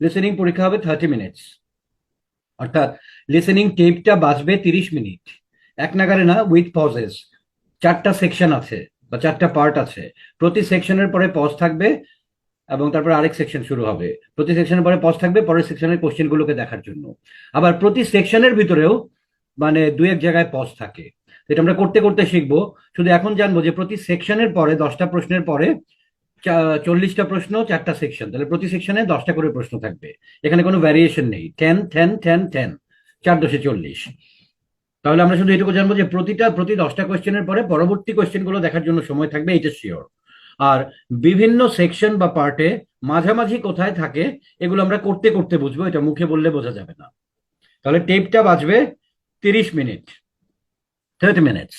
Listening পরীক্ষা হবে thirty minutes অর্থাৎ লিসেনিং টেপটা বাজবে তিরিশ মিনিট এক নাগারে না উইথ পজেস চারটা সেকশন আছে, বা চারটা পার্ট আছে। প্রতি সেকশনের পরে পজ থাকবে এবং তারপর আরেক সেকশন শুরু হবে। প্রতি সেকশনের পরে পজ থাকবে, পরের সেকশনের কোশ্চেনগুলোকে দেখার জন্য। আবার প্রতি সেকশনের ভিতরেও মানে দু এক জায়গায় পজ থাকে। এটা আমরা করতে করতে শিখব। শুধু এখন জানব যে প্রতি সেকশনের পরে, দশটা প্রশ্নের পরে চল্লিশটা প্রশ্ন, চারটা সেকশন তাহলে প্রতি সেকশনে দশটা করে প্রশ্ন থাকবে। এখানে কোনো ভ্যারিয়েশন নেই। টেন টেন টেন টেন চার দশে চল্লিশ। তাহলে আমরা শুধু এটুকু জানব যে প্রতিটা, প্রতি দশটা কোয়েশ্চেনের পরে পরবর্তী কোয়েশ্চেনগুলো দেখার জন্য সময় থাকবে এটা শিওর আর বিভিন্ন সেকশন বা পার্টে মাঝামাঝি কোথায় থাকে, এগুলো আমরা করতে করতে বুঝব। এটা মুখে বললে বোঝা যাবে না। তাহলে টেপটা বাজবে তিরিশ মিনিট থার্টি মিনিটস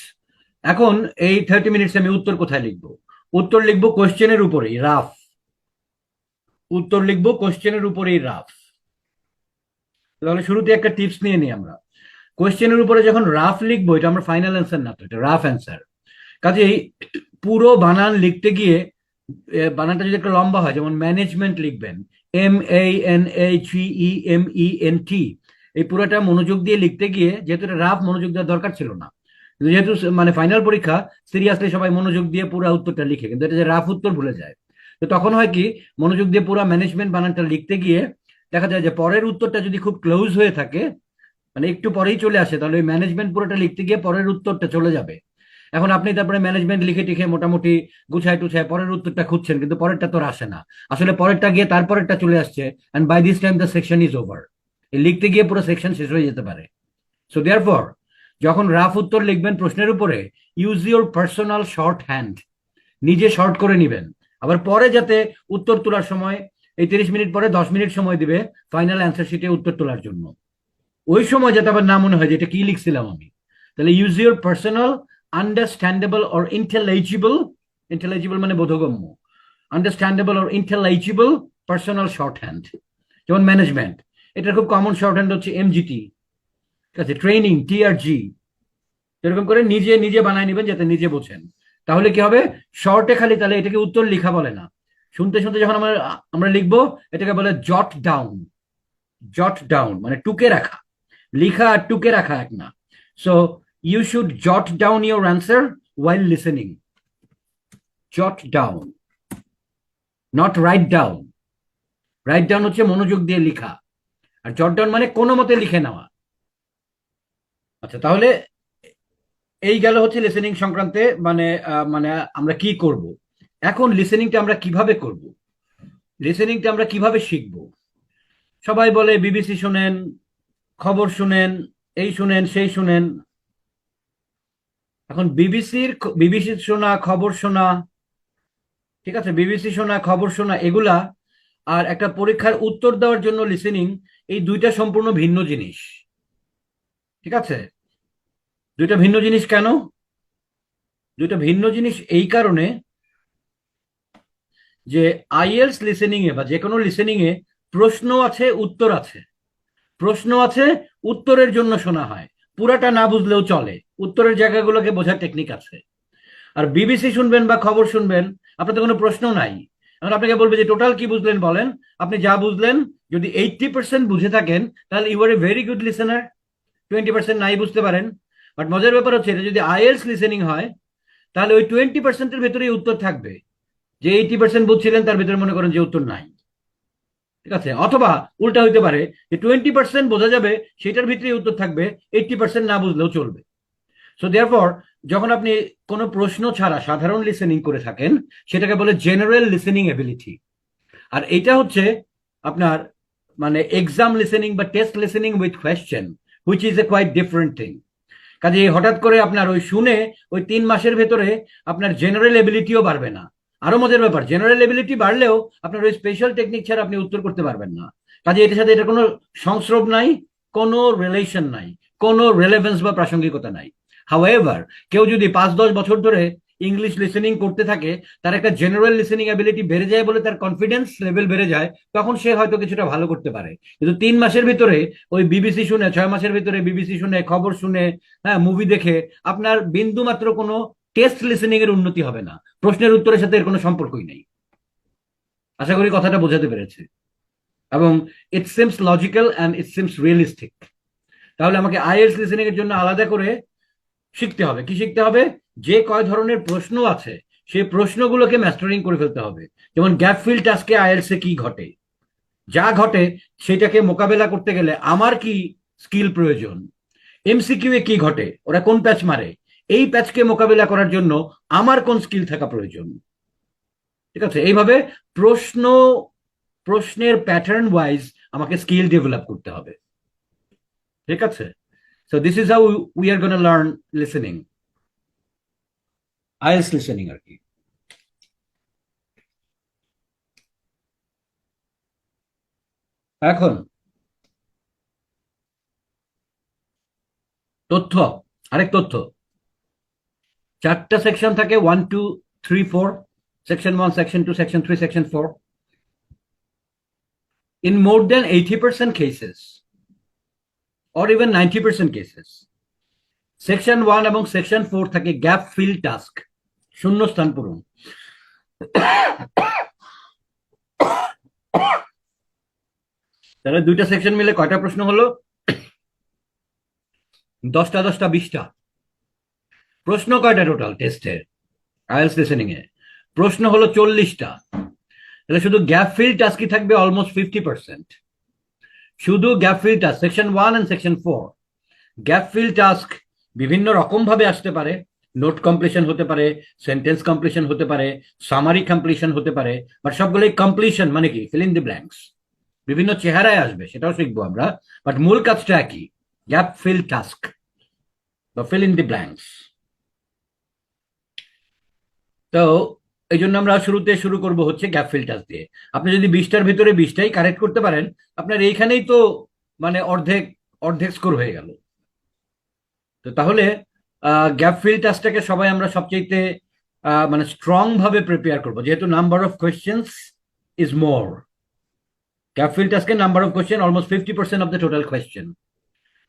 এখন এই থার্টি মিনিটস আমি উত্তর কোথায় লিখব? উত্তর লিখব কোশ্চেনের উপরেই, রাফ। উত্তর লিখব কোশ্চেনের উপরেই রাফ। তাহলে শুরুতে একটা টিপস নিয়ে নিই আমরা। কোশ্চেনের উপরে যখন রাফ লিখব, এটা আমার ফাইনাল অ্যান্সার না তো, এটা রাফ অ্যান্সার কাজেই পুরো বানান লিখতে গিয়ে বানানটা যদি একটা লম্বা হয়, যেমন ম্যানেজমেন্ট লিখবেন M A N H E M E N T এই পুরোটা মনোযোগ দিয়ে লিখতে গিয়ে, যেহেতু এটা রাফ মনোযোগ দেওয়ার দরকার ছিল না কিন্তু যেহেতু মানে ফাইনাল পরীক্ষা সিরিয়াসলি সবাই মনোযোগ দিয়ে পুরো উত্তরটা লিখে, কিন্তু এটা যে রাফ উত্তর ভুলে যায়। তো তখন হয় কি, মনোযোগ দিয়ে পুরো ম্যানেজমেন্ট বানানটা লিখতে গিয়ে দেখা যায় যে পরের উত্তরটা যদি খুব ক্লোজ হয়ে থাকে মানে একটু পরেই চলে আসে, তাহলে ওই ম্যানেজমেন্ট পুরোটা লিখতে গিয়ে পরের উত্তরটা চলে যাবে। এখন আপনি তারপরে ম্যানেজমেন্ট লিখে টিখে মোটামুটি গুছায় টুছায় পরের উত্তরটা খুঁজছেন, কিন্তু পরেরটা তো আসে না। আসলে পরেরটা গিয়ে তারপরেরটা চলে আসছে and by this time the section is over লিখতে গিয়ে পুরো সেকশন শেষ হয়ে যেতে পারে। সো দেয়ার ফর যখন রাফ উত্তর লিখবেন প্রশ্নের উপরে use your personal shorthand নিজে শর্ট করে নিবেন। আবার পরে যাতে উত্তর তোলার সময়, এই তিরিশ মিনিট পরে দশ মিনিট সময় দিবে ফাইনাল অ্যান্সার শিটে উত্তর তোলার জন্য। ওই সময় যাতে আবার না মনে হয় যে এটা কি লিখছিলাম আমি। তাহলে use your personal understandable or intelligible intelligible মানে বোধগম্য। Understandable or intelligible personal shorthand যেমন ম্যানেজমেন্ট এটার খুব কমন শর্ট হ্যান্ড হচ্ছে এমজিটি ঠিক আছে ট্রেনিং টিআরজি এরকম করে নিজে নিজে বানায় নেবেন যাতে নিজে বোঝেন। তাহলে কি হবে? শর্টে খালি তাহলে এটাকে উত্তর লিখা বলে না। শুনতে শুনতে যখন আমরা আমরা লিখব, এটাকে বলে জট ডাউন জট ডাউন মানে টুকে রাখা। লিখা আর টুকে রাখা এক না। So you should jot down your answer while listening jot down not write down write down হচ্ছে মনোযোগ দিয়ে লেখা। আর জট ডাউন মানে কোনো মতে লিখে নেওয়া। আচ্ছা তাহলে এই গেল হচ্ছে লিসেনিং সংক্রান্তে মানে মানে আমরা কি করব? এখন লিসেনিংটা আমরা কীভাবে করব? লিসেনিংটা আমরা কীভাবে শিখব? সবাই বলে বিবিসি শুনেন, খবর শুনেন, এই শুনেন, সেই শুনেন। এখন বিবিসির বিবিসি শোনা, খবর শোনা, ঠিক আছে? বিবিসি শোনা, খবর শোনা, এগুলা আর একটা পরীক্ষার উত্তর দেওয়ার জন্য লিসেনিং এই দুইটা সম্পূর্ণ ভিন্ন জিনিস। ঠিক আছে? দুইটা ভিন্ন জিনিস কেন? দুইটা ভিন্ন জিনিস এই কারণে যে আইএলস লিসেনিং এ বা যে কোনো লিসেনিং এ প্রশ্ন আছে, উত্তর আছে। প্রশ্ন আছে, উত্তরের জন্য শোনা হয়। পুরাটা না বুঝলেও চলে। উত্তরের জায়গাগুলোকে বোঝার টেকনিক আছে। আর বিবিসি শুনবেন বা খবর শুনবেন আপনার তো কোনো প্রশ্ন নাই। এখন আপনাকে বলবে যে টোটাল কি বুঝলেন বলেন? আপনি যা বুঝলেন, যদি এইটটি পার্সেন্ট বুঝে থাকেন, তাহলে you are a very good listener twenty percent নাই বুঝতে পারেন। বাট মজার ব্যাপার হচ্ছে, এটা যদি আইএলস লিসেনিং হয়, তাহলে ওই টোয়েন্টি পার্সেন্টের ভেতরেই উত্তর থাকবে। যে এইটি পার্সেন্ট বুঝছিলেন, তার ভেতরে মনে করেন যে উত্তর নাই। ঠিক আছে? অথবা উল্টা হইতে পারে, যে টোয়েন্টি পার্সেন্ট বোঝা যাবে, সেটার ভিতরেই উত্তর থাকবে এইটটি পার্সেন্ট না বুঝলেও চলবে। সো দেয়ারফর যখন আপনি কোনো প্রশ্ন ছাড়া সাধারণ লিসেনিং করে থাকেন, সেটাকে বলে জেনারেল লিসেনিং এবিলিটি আর এটা হচ্ছে আপনার মানে এক্সাম লিসেনিং বা test listening with question which is a quite different thing কাজে হঠাৎ করে আপনার ওই শুনে ওই তিন মাসের ভেতরে আপনার জেনারেল এবিলিটিও বাড়বে না। আরও মজার ব্যাপার জেনারেল এবিলিটি বাড়লেও আপনার ওই স্পেশাল টেকনিক ছাড়া আপনি উত্তর করতে পারবেন না। কাজে এটার সাথে এটা কোনো সংস্রব নাই, কোনো রিলেশন নাই, কোনো রেলেভেন্স বা প্রাসঙ্গিকতা নাই। হাওয়েভার কেউ যদি পাঁচ দশ বছর ধরে ইংলিশ লিসেনিং করতে থাকে, তার একটা জেনারেল লিসেনিং অ্যাবিলিটি বেড়ে যায় বলে তার কনফিডেন্স লেভেল বেড়ে যায়, তখন সে হয়তো কিছুটা ভালো করতে পারে। কিন্তু তিন মাসের ভিতরে ওই বিবিসি শুনে, ছয় মাসের ভিতরে বিবিসি শুনে, খবর শুনে হ্যাঁ মুভি দেখে, আপনার বিন্দু মাত্র কোনো টেস্ট লিসেনিং এর উন্নতি হবে না। প্রশ্নের উত্তরের সাথে এর কোনো সম্পর্কই নেই। আশা করি কথাটা বোঝাতে পেরেছে। এবং it seems logical and it seems realistic তাহলে আমাকে আইএলস লিসেনিং এর জন্য আলাদা করে শিখতে হবে। কি শিখতে হবে? যে কয় ধরনের প্রশ্ন আছে, সেই প্রশ্নগুলোকে ম্যাস্টারিং করে ফেলতে হবে। যেমন গ্যাপ ফিল টাস্কে আইএলস কি ঘটে? যা ঘটে, সেটাকে মোকাবেলা করতে গেলে আমার কি স্কিল প্রয়োজন? এমসিকিউ এ কি ঘটে? ওরা কোন প্যাচ মারে? এই প্যাচকে মোকাবেলা করার জন্য আমার কোন স্কিল থাকা প্রয়োজন? ঠিক আছে? এইভাবে প্রশ্ন, প্রশ্নের প্যাটার্ন ওয়াইজ আমাকে স্কিল ডেভেলপ করতে হবে। ঠিক আছে? So this is how we are gonna learn listening IELTS listening আর কি এখন তথ্য, আরেক তথ্য। চারটা সেকশন থাকে one two three four section one section two section three section four in more than 80% cases, or even 90% cases section one এবং section four থাকে gap fill task শূন্য স্থান পূরণ। তাহলে দুইটা সেকশন মিলে কয়টা প্রশ্ন হলো? দশটা দশটা, বিশটা। প্রশ্ন কয়টা টোটাল টেস্টের আইএলস লিসেনিং এ প্রশ্ন হলো চল্লিশটা। তাহলে শুধু গ্যাপ ফিল টাস্কই থাকবে অলমোস্ট ফিফটি পার্সেন্ট শুধু gap fill task section one and section four gap fill task বিভিন্ন রকম ভাবে আসতে পারে। নোট কমপ্লিশন হতে পারে সেন্টেন্স কমপ্লিশন হতে পারে সামারি কমপ্লিশন হতে পারে বাট সবগুলোই কমপ্লিশন মানে কি? ফিল ইন দি ব্ল্যাঙ্কস বিভিন্ন চেহারায় আসবে, সেটাও শিখব আমরা বাট মূল কাজটা একই। গ্যাপ ফিল টাস্ক বা ফিল ইন দি ব্ল্যাঙ্কস তো এই জন্য আমরা শুরুতে শুরু করব হচ্ছে গ্যাপ ফিল টাস্ক দিয়ে। আপনি যদি বিশটার ভিতরে বিশটাই কারেক্ট করতে পারেন, আপনার এইখানেই তো মানে অর্ধেক অর্ধেক স্কোর হয়ে গেল। তো তাহলে গ্যাপ ফিল টাস্কটাকে সবাই আমরা সবচেয়ে মানে স্ট্রং ভাবে প্রিপেয়ার করব। যেহেতু number of questions is more gap fill টাস্কে number of question almost fifty percent of the total question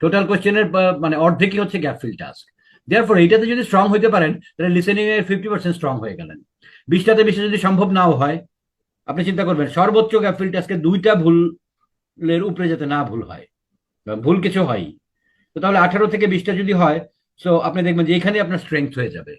total কোয়েশ্চেনের মানে অর্ধেকই হচ্ছে gap fill task therefore এইটাতে যদি স্ট্রং হইতে পারেন, তাহলে লিসেনিং এর ফিফটি পার্সেন্ট স্ট্রং হয়ে গেলেন। বিশটাতে বিশটা যদি সম্ভব নাও হয়, আপনি চিন্তা করবেন, সর্বোচ্চ গ্যাপ ফিল টাস্কে দুইটা ভুলের উপরে যাতে না ভুল হয় ভুল কিছু হয় তো তাহলে আঠারো থেকে বিশটা যদি হয় সো আপনি দেখবেন যে এখানে আপনার স্ট্রেংথ হয়ে যাবে।